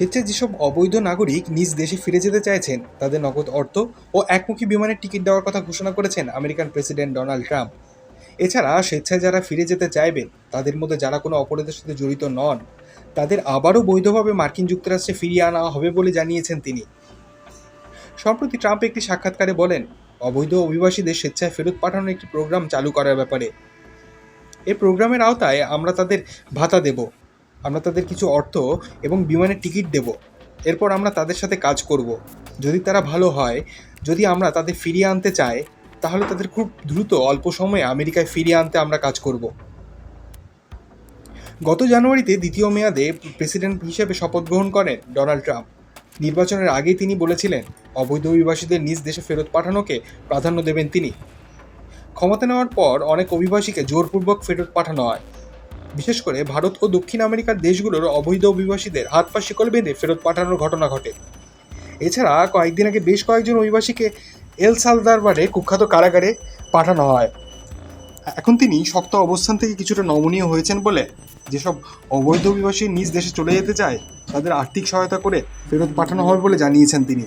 স্বেচ্ছায় যেসব অবৈধ নাগরিক নিজ দেশে ফিরে যেতে চাইছেন, তাদের নগদ অর্থ ও একমুখী বিমানের টিকিট দেওয়ার কথা ঘোষণা করেছেন আমেরিকান প্রেসিডেন্ট ডোনাল্ড ট্রাম্প। এছাড়া স্বেচ্ছায় যারা ফিরে যেতে চাইবেন, তাদের মধ্যে যারা কোনো অপরাধের সাথে জড়িত নন, তাদের আবারও বৈধভাবে মার্কিন যুক্তরাষ্ট্রে ফিরিয়ে আনা হবে বলে জানিয়েছেন তিনি। সম্প্রতি ট্রাম্প একটি সাক্ষাৎকারে বলেন, অবৈধ অভিবাসীদের স্বেচ্ছায় ফেরত পাঠানোর একটি প্রোগ্রাম চালু করার ব্যাপারে। এই প্রোগ্রামের আওতায় আমরা তাদের ভাতা দেব। আমরা তাদের কিছু অর্থ এবং বিমানের টিকিট দেব। এরপর আমরা তাদের সাথে কাজ করব। যদি তারা ভালো হয়, যদি আমরা তাদের ফিরিয়ে আনতে চাই, তাহলে তাদের খুব দ্রুত অল্প সময়ে আমেরিকায় ফিরিয়ে আনতে আমরা কাজ করব। গত জানুয়ারিতে দ্বিতীয় মেয়াদে প্রেসিডেন্ট হিসেবে শপথ গ্রহণ করেন ডোনাল্ড ট্রাম্প। নির্বাচনের আগেই তিনি বলেছিলেন, অবৈধ অভিবাসীদের নিজ দেশে ফেরত পাঠানোকে প্রাধান্য দেবেন তিনি। ক্ষমতা নেওয়ার পর অনেক অভিবাসীকে জোরপূর্বক ফেরত পাঠানো হয়। বিশেষ করে ভারত ও দক্ষিণ আমেরিকার দেশগুলোর অবৈধ অভিবাসীদের হাত পা শিকল বেঁধে ফেরত পাঠানোর ঘটনা ঘটে। এছাড়া কয়েকদিন আগে বেশ কয়েকজন অভিবাসীকে এল সালদারবারে কুখ্যাত কারাগারে পাঠানো হয়। এখন তিনি শক্ত অবস্থান থেকে কিছুটা নমনীয় হয়েছেন বলে যেসব অবৈধ অভিবাসী নিজ দেশে চলে যেতে চায়, তাদের আর্থিক সহায়তা করে ফেরত পাঠানো হবে বলে জানিয়েছেন তিনি।